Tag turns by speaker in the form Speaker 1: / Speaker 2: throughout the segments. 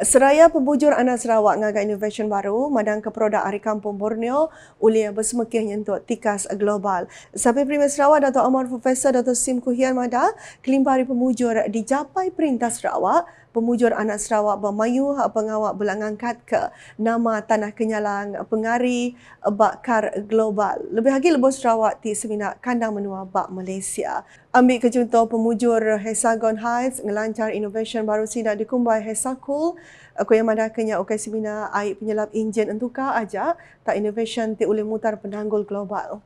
Speaker 1: Seraya pembujur anak Sarawak ngagai innovation baru madang ke produk Ari Kampung Borneo ulia bersemekih nyentuh tikas global. Sampai Primer Sarawak Dato' Amar Profesor Dato' Sim Kuhian Mada kelimpari pemujur di Japai Perintah Sarawak pemujur anak Sarawak bermayu pengawak belang angkat ke nama Tanah Kenyalang Pengari Bakar Global. Lebih lagi lebih Sarawak di seminar kandang menua Bak Malaysia. Ambil ke contoh pemujur Hexagon Heights ngelancar innovation baru sinar di Kumbai Hexacul. Aku yang mana kenya okai seminar air penyelap enjin entuka aja tak innovation ti oleh mutar penanggul global.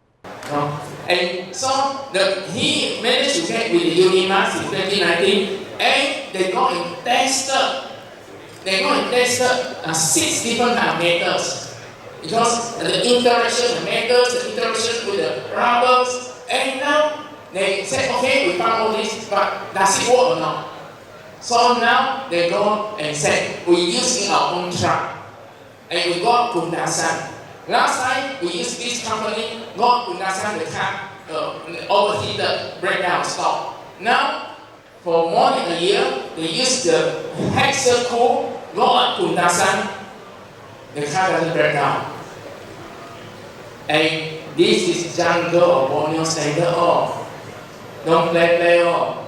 Speaker 2: No. And so the, he managed to get with the Unimas in 2019 and they go and tested, they go and tested uh, six different kind of metals. Because the interaction, the metals, the interaction with the rubbers, and now they said, okay, we found all this, but does it work or not? So now they go and say, we use in our own truck. And we got Kundasan. Last time we used this company, got Kundasan the car uh, overheated, breakdown, stop. Now, for more than a year, they use the Hexa cool, go on Kundasan, the car doesn't break down. And this is jungle or Borneo standard all. Don't play play all.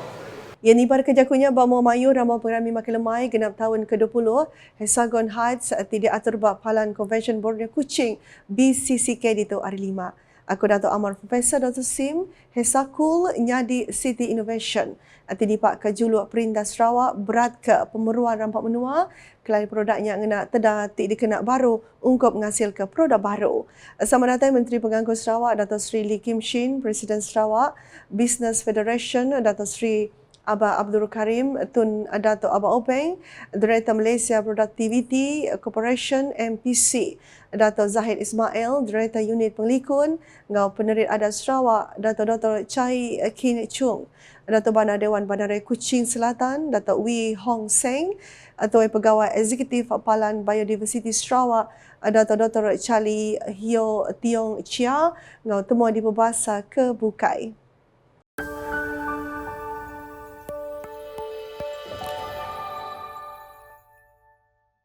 Speaker 1: Yang ni pada kejakunya Bamo Mayu Ramah Pengrami Makin Lemai genap tahun ke-20 Hexagon Heights tidak atur bab Palan Convention Borneo Kuching BCCK di tu hari lima. Aku Dato' Amar Profesor Dr. Sim, Hesakul Nyadi City Innovation. Ati dipak ke juluk Perindah Sarawak berat ke pemeruan rampak menua kelai produknya ngena teda ti dikena baru ungkup ngasil ke produk baru. Sama datang Menteri Pengangkut Sarawak Dato' Sri Lee Kim Shin, Presiden Sarawak Business Federation Dato' Sri Abah Abdul Karim, Tun Dato' Abah Openg, Director Malaysia Productivity Corporation MPC, Dato' Zahid Ismail, Director Unit Penglikun, Ngau Penerit Adat Sarawak, Dato' Dr. Chai Kin Chung, Dato' Bana Dewan Bandar Kuching Selatan, Dato' Wee Hong Seng, atau Pegawai Eksekutif Palan Biodiversity Sarawak, Dato' Dr. Charlie Hio Tiong Chia, Ngau Temuan di Pembahasa ke Bukai.